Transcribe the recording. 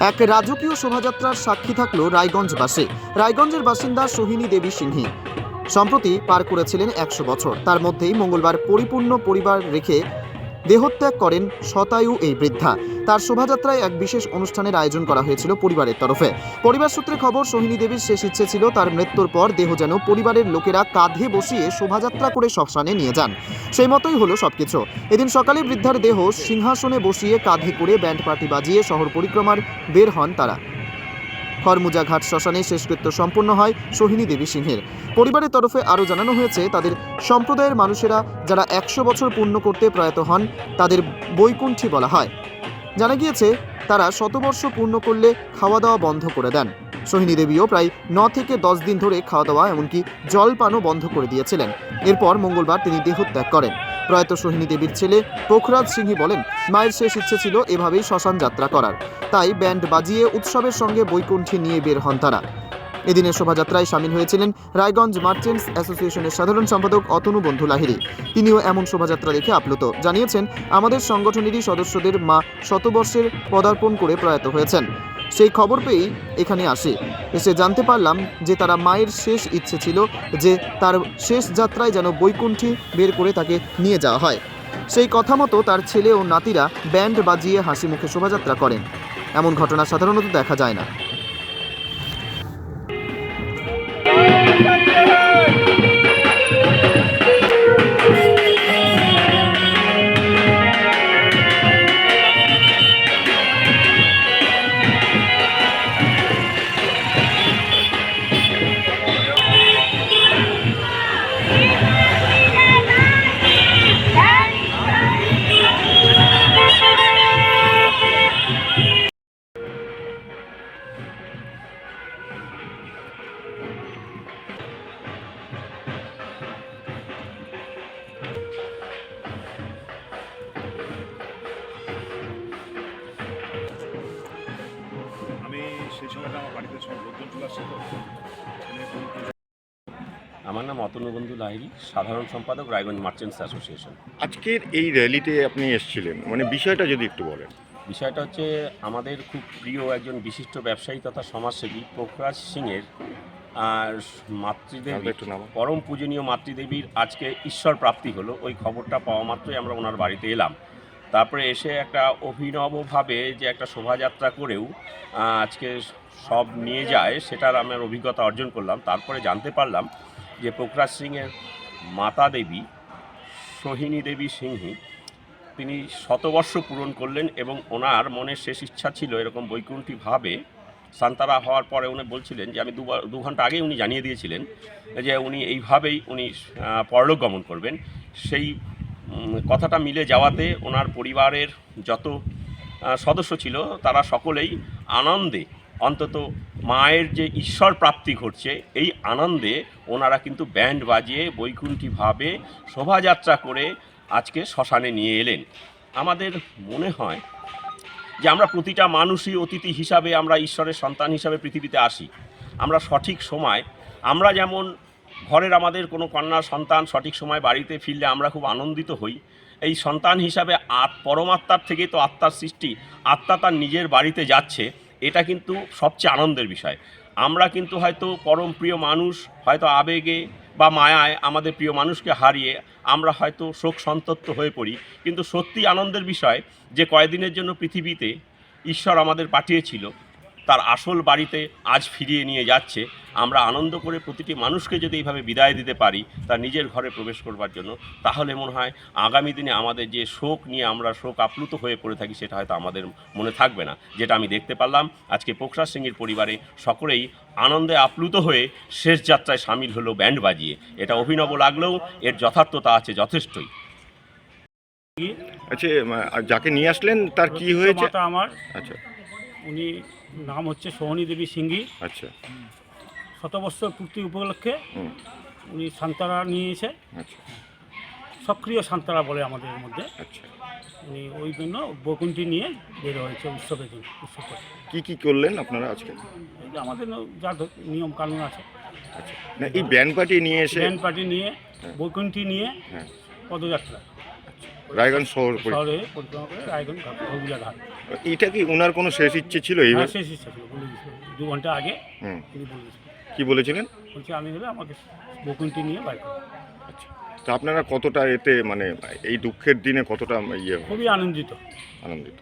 এক রাজকীয় শোভাযাত্রার সাক্ষী থাকল রায়গঞ্জবাসী। রায়গঞ্জের বাসিন্দা সোহিনী দেবী সিংহী। সম্প্রতি পার করেছিলেন একশো বছর। তার মধ্যেই মঙ্গলবার পরিপূর্ণ পরিবার রেখে দেহত্যাগ করেন শতায়ু এই বৃদ্ধা। তার শোভাযাত্রায় এক বিশেষ অনুষ্ঠানের আয়োজন করা হয়েছিল পরিবারের তরফে। পরিবার সূত্রে খবর, সোহিনী দেবীর শেষ ইচ্ছে ছিল তার মৃত্যুর পর দেহ যেন পরিবারের লোকেরা কাঁধে বসিয়ে শোভাযাত্রা করে শ্মশানে নিয়ে যান। সেই মতোই হলো সবকিছু। এদিন সকালে বৃদ্ধার দেহ সিংহাসনে বসিয়ে কাঁধে করে ব্যান্ড পার্টি বাজিয়ে শহর পরিক্রমার বের হন তারা। খরমুজা ঘাট শ্মশানে শেষকৃত্য সম্পন্ন হয় সোহিনী দেবী সিংহের। পরিবারের তরফে আরও জানানো হয়েছে, তাদের সম্প্রদায়ের মানুষেরা যারা একশো বছর পূর্ণ করতে প্রয়াত হন, তাদের বৈকুণ্ঠী বলা হয়। জানা গিয়েছে, তারা শতবর্ষ পূর্ণ করলে খাওয়া দাওয়া বন্ধ করে দেন। সোহিনী দেবীও প্রায় ন থেকে দশ দিন ধরে খাওয়া দাওয়া এমনকি জলপানও বন্ধ করে দিয়েছিলেন। এরপর মঙ্গলবার তিনি দেহত্যাগ করেন। প্রয়াত সোহিনী দেবীর ছেলে পোখরাজ সিংহি বলেন, মায়ের শেষ ইচ্ছে ছিল এভাবেই শ্মশান যাত্রা করার। তাই ব্যান্ড বাজিয়ে উৎসবের সঙ্গে বৈকুণ্ঠী নিয়ে বের হন তারা। এদিনের শোভাযাত্রায় সামিল হয়েছিলেন রায়গঞ্জ মার্চেন্টস অ্যাসোসিয়েশনের সাধারণ সম্পাদক অতনু বন্ধু লাহিড়ী। তিনিও এমন শোভাযাত্রা দেখে আপ্লুত। জানিয়েছেন, আমাদের সংগঠনেরই সদস্যদের মা শতবর্ষের পদার্পণ করে প্রয়াত হয়েছেন। সেই খবর পেয়েই এখানে আসে। এসে জানতে পারলাম যে তারা মায়ের শেষ ইচ্ছে ছিল যে তার শেষ যাত্রায় যেন বৈকুণ্ঠী বের করে তাকে নিয়ে যাওয়া হয়। সেই কথা মতো তার ছেলে ও নাতিরা ব্যান্ড বাজিয়ে হাসি মুখে শোভাযাত্রা করেন। এমন ঘটনা সাধারণত দেখা যায় না। সেই সময়টা আমার বাড়িতে সব লোকজন চলে আসছে তো। ছেলে বউ- আমার নাম অতনুবন্ধু লাহিড়ী সাধারণ সম্পাদক রায়গঞ্জ মার্চেন্টস অ্যাসোসিয়েশন। আজকের এই র্যালিতে আপনি এসেছিলেন মানে বিষয়টা যদি একটু বলেন। বিষয়টা হচ্ছে আমাদের খুব প্রিয় একজন বিশিষ্ট ব্যবসায়ী তথা সমাজসেবী পোখরাজ সিংয়ের আর মাতৃদেবী আমাদের একটু নাম। পরম পূজনীয় মাতৃদেবীর আজকে ঈশ্বর প্রাপ্তি হলো ওই খবরটা পাওয়া মাত্রই আমরা ওনার বাড়িতে এলাম। তারপরে এসে একটা অভিনবভাবে যে একটা শোভাযাত্রা করেও আজকে সব নিয়ে যায়, সেটার আমার অভিজ্ঞতা অর্জন করলাম। তারপরে জানতে পারলাম যে পোখরাজ সিংয়ের মাতা দেবী, সোহিনী দেবী সিংহী, তিনি শতবর্ষ পূরণ করলেন এবং ওনার মনের শেষ ইচ্ছা ছিল এরকম বৈকুণ্ঠীভাবে সান্তারা হওয়ার পরে উনি বলছিলেন যে, আমি দু ঘণ্টা আগেই উনি জানিয়ে দিয়েছিলেন যে উনি এইভাবেই উনি পরলোক গমন করবেন। সেই কথাটা মিলে যাওয়াতে ওনার পরিবারের যত সদস্য ছিল, তারা সকলেই আনন্দে, অন্তত মায়ের যে ঈশ্বর প্রাপ্তি ঘটছে, এই আনন্দে ওনারা কিন্তু ব্যান্ড বাজিয়ে, বৈকুণ্ঠীভাবে শোভাযাত্রা করে আজকে শ্মশানে নিয়ে এলেন। আমাদের মনে হয় যে আমরা প্রতিটা মানুষই অতিথি হিসাবে আমরা ঈশ্বরের সন্তান হিসাবে পৃথিবীতে আসি। আমরা সঠিক সময়, আমরা যেমন ঘরের আমাদের কোনো কন্যা সন্তান সঠিক সময় বাড়িতে ফিরলে আমরা খুব আনন্দিত হই। এই সন্তান হিসাবে আত, পরমাত্মার থেকে তো আত্মার সৃষ্টি, আত্মা তার নিজের বাড়িতে যাচ্ছে, এটা কিন্তু সবচেয়ে আনন্দের বিষয়। আমরা কিন্তু হয়তো পরম প্রিয় মানুষ, হয়তো আবেগে বা মায়ায় আমাদের প্রিয় মানুষকে হারিয়ে আমরা হয়তো শোক সন্তপ্ত হয়ে পড়ি। কিন্তু সত্যি আনন্দের বিষয় যে কয়েকদিনের জন্য পৃথিবীতে ঈশ্বর আমাদের পাঠিয়েছিল তার আসল বাড়িতে আজ ফিরিয়ে নিয়ে যাচ্ছে। আমরা আনন্দ করে প্রতিটি মানুষকে যদি এইভাবে বিদায় দিতে পারি তার নিজের ঘরে প্রবেশ করবার জন্য তাহলে মনে হয় আগামী দিনে আমাদের যে শোক নিয়ে আমরা শোক আপ্লুত হয়ে পড়ে থাকি সেটা হয়তো আমাদের মনে থাকবে না। যেটা আমি দেখতে পারলাম আজকে পোখরাজ সিংয়ের পরিবারে সকলেই আনন্দে আপ্লুত হয়ে শেষ যাত্রায় সামিল হলো ব্যান্ড বাজিয়ে। এটা অভিনব লাগলেও এর যথার্থতা আছে যথেষ্টই। আচ্ছা যাকে নিয়ে আসলেন তার কি হয়েছে? আমার। আচ্ছা। উনি নাম হচ্ছে সোহনী দেবী সিংহি। আচ্ছা। শতবর্ষর পূর্তি উপলক্ষে উনি সান্তারা নিয়েছে। আচ্ছা। সক্রিয় সান্তারা বলে আমাদের মধ্যে। আচ্ছা। উনি ওই জন্য বকুণ্ঠি নিয়ে বের হয়েছে উৎসবের জন্য উৎসব। কি কি করলেন আপনারা আজকে? এই যে আমাদের যা নিয়ম কানুন আছে। আচ্ছা। না এই ব্যান্ড পার্টি নিয়ে এসে ব্যান্ড পার্টি নিয়ে হ্যাঁ। বৈকুণ্ঠী নিয়ে হ্যাঁ। পদযাত্রা। রায়গঞ্জ শহর শহরে পরিক্রমা করে রায়গঞ্জ ঘাট ঘাট। এটা কি ওনার কোনো শেষ ইচ্ছে ছিল এই হ্যাঁ শেষ ইচ্ছা ছিল বলে দিয়েছিল। দু ঘণ্টা আগে হুম। তিনি বলে দিয়েছিল। কি বলেছিলেন? বলছে আমি হলে আমাকে বকুন্তি নিয়ে বাইর করো। তো আপনারা কতটা এতে মানে এই দুঃখের দিনে কতটা ইয়ে খুবই আনন্দিত। আনন্দিত।